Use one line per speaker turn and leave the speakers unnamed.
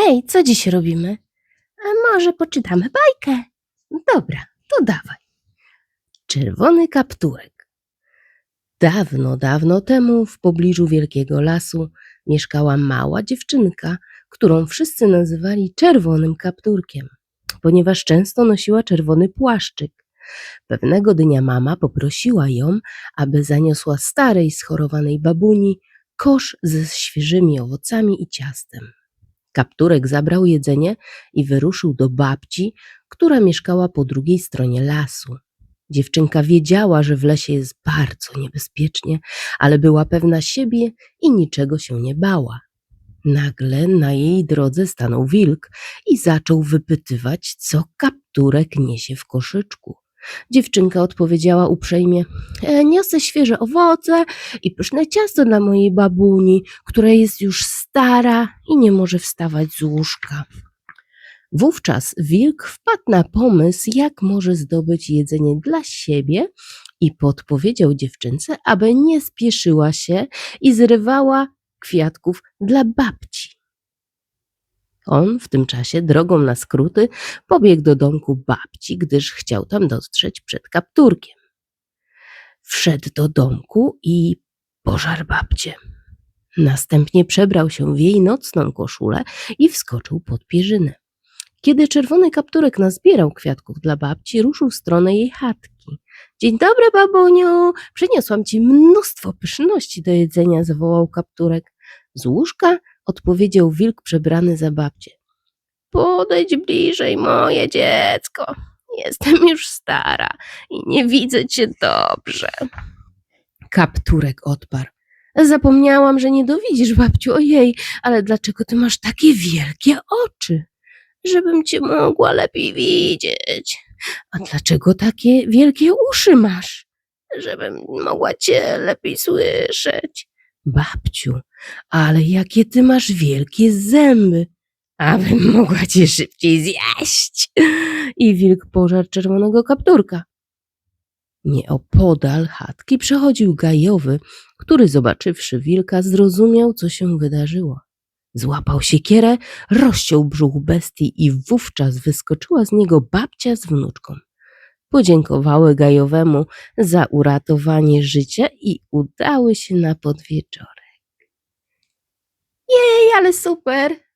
Hej, co dziś robimy? A może poczytamy bajkę? Dobra, to dawaj. Czerwony kapturek. Dawno, dawno temu w pobliżu wielkiego lasu mieszkała mała dziewczynka, którą wszyscy nazywali czerwonym kapturkiem, ponieważ często nosiła czerwony płaszczyk. Pewnego dnia mama poprosiła ją, aby zaniosła starej, schorowanej babuni kosz ze świeżymi owocami i ciastem. Kapturek zabrał jedzenie i wyruszył do babci, która mieszkała po drugiej stronie lasu. Dziewczynka wiedziała, że w lesie jest bardzo niebezpiecznie, ale była pewna siebie i niczego się nie bała. Nagle na jej drodze stanął wilk i zaczął wypytywać, co kapturek niesie w koszyczku. Dziewczynka odpowiedziała uprzejmie: e, Niosę świeże owoce i pyszne ciasto dla mojej babuni, która jest już stara i nie może wstawać z łóżka. Wówczas wilk wpadł na pomysł, jak może zdobyć jedzenie dla siebie i podpowiedział dziewczynce, aby nie spieszyła się i zrywała kwiatków dla babci. On w tym czasie drogą na skróty pobiegł do domku babci, gdyż chciał tam dotrzeć przed kapturkiem. Wszedł do domku i pożarł babcię. Następnie przebrał się w jej nocną koszulę i wskoczył pod pierzynę. Kiedy czerwony kapturek nazbierał kwiatków dla babci, ruszył w stronę jej chatki. Dzień dobry, babuniu! Przyniosłam ci mnóstwo pyszności do jedzenia, zawołał kapturek. Z łóżka odpowiedział wilk przebrany za babcię. Podejdź bliżej, moje dziecko. Jestem już stara i nie widzę cię dobrze. Kapturek odparł. Zapomniałam, że nie dowidzisz, babciu, ojej, ale dlaczego ty masz takie wielkie oczy? Żebym cię mogła lepiej widzieć. A dlaczego takie wielkie uszy masz? Żebym mogła cię lepiej słyszeć. Babciu, ale jakie ty masz wielkie zęby. Abym mogła cię szybciej zjeść. I wilk pożarł czerwonego kapturka. Nieopodal chatki przechodził gajowy, który zobaczywszy wilka zrozumiał, co się wydarzyło. Złapał siekierę, rozciął brzuch bestii i wówczas wyskoczyła z niego babcia z wnuczką. Podziękowały gajowemu za uratowanie życia i udały się na podwieczorek. Jej, ale super!